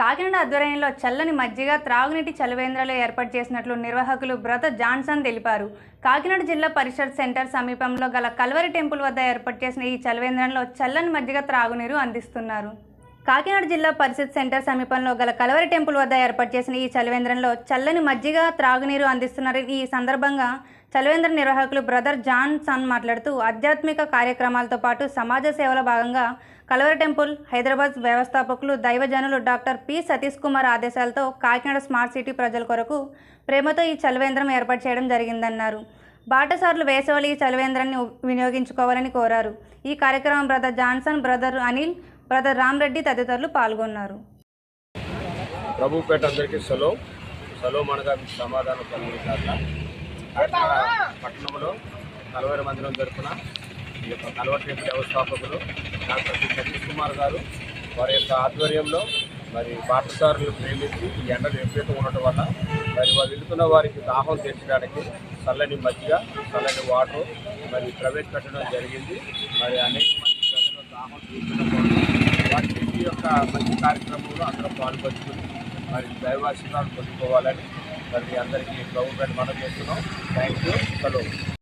కాకినాడ ఆధ్వర్యంలో చల్లని మజ్జిగ త్రాగునీటి చలవేంద్రాలు ఏర్పాటు చేసినట్లు నిర్వాహకులు బ్రత జాన్సన్ తెలిపారు. కాకినాడ జిల్లా పరిషత్ సెంటర్ సమీపంలో గల కల్వరి టెంపుల్ వద్ద ఏర్పాటు చేసిన ఈ చలవేంద్రంలో చల్లని మజ్జిగ త్రాగునీరు అందిస్తున్నారు. కాకినాడ జిల్లా పరిషత్ సెంటర్ సమీపంలో గల కలవరి టెంపుల్ వద్ద ఏర్పాటు చేసిన ఈ చలవేంద్రంలో చల్లని మజ్జిగ త్రాగునీరు అందిస్తున్నారు ఈ సందర్భంగా చలవేంద్ర నిర్వాహకులు బ్రదర్ జాన్ సన్ మాట్లాడుతూ ఆధ్యాత్మిక కార్యక్రమాలతో పాటు సమాజ సేవలో భాగంగా కలవర టెంపుల్ హైదరాబాద్ వ్యవస్థాపకులు దైవజనులు డాక్టర్ పి. సతీష్ కుమార్ ఆదేశాలతో కాకినాడ స్మార్ట్ సిటీ ప్రజల కొరకు ప్రేమతో ఈ చలవేంద్రం ఏర్పాటు చేయడం జరిగిందన్నారు. బాటసార్లు వేసవలి ఈ చలవేంద్రాన్ని వినియోగించుకోవాలని కోరారు. ఈ కార్యక్రమం brother Johnson brother Anil brother Ramreddy తదితరులు పాల్గొన్నారు. ప్రభుపేట అందరికీ సెలవు సెలవు మనగా సమాధానం కలిగిన కాకినాడ పట్టణంలో కలవరి మందిరం జరుపున ఈ యొక్క కలవరి టెంపుల్ వ్యవస్థాపకులు డాక్టర్ సతీష్ కుమార్ గారు వారి యొక్క ఆధ్వర్యంలో మరి పాఠశాలలు ప్రేమించి ఈ ఎండలు ఎప్పుడైతే ఉండటం వల్ల మరి వారు వెళ్తున్న వారికి దాహం తీర్చడానికి చల్లని మజ్జిగ చల్లని వాటర్ మరి ప్రవేశపెట్టడం జరిగింది. మరి అనేక మంది ప్రజలు దాహం తీర్చడం కోసం వారి యొక్క మంచి కార్యక్రమంలో అందరూ పాల్పంచుకుని మరి దైవాశీర్వాదం పొందుకోవాలని మరి అందరికీ గవర్నమెంట్ మనం చేస్తున్నాం. థ్యాంక్ యూ సెలవు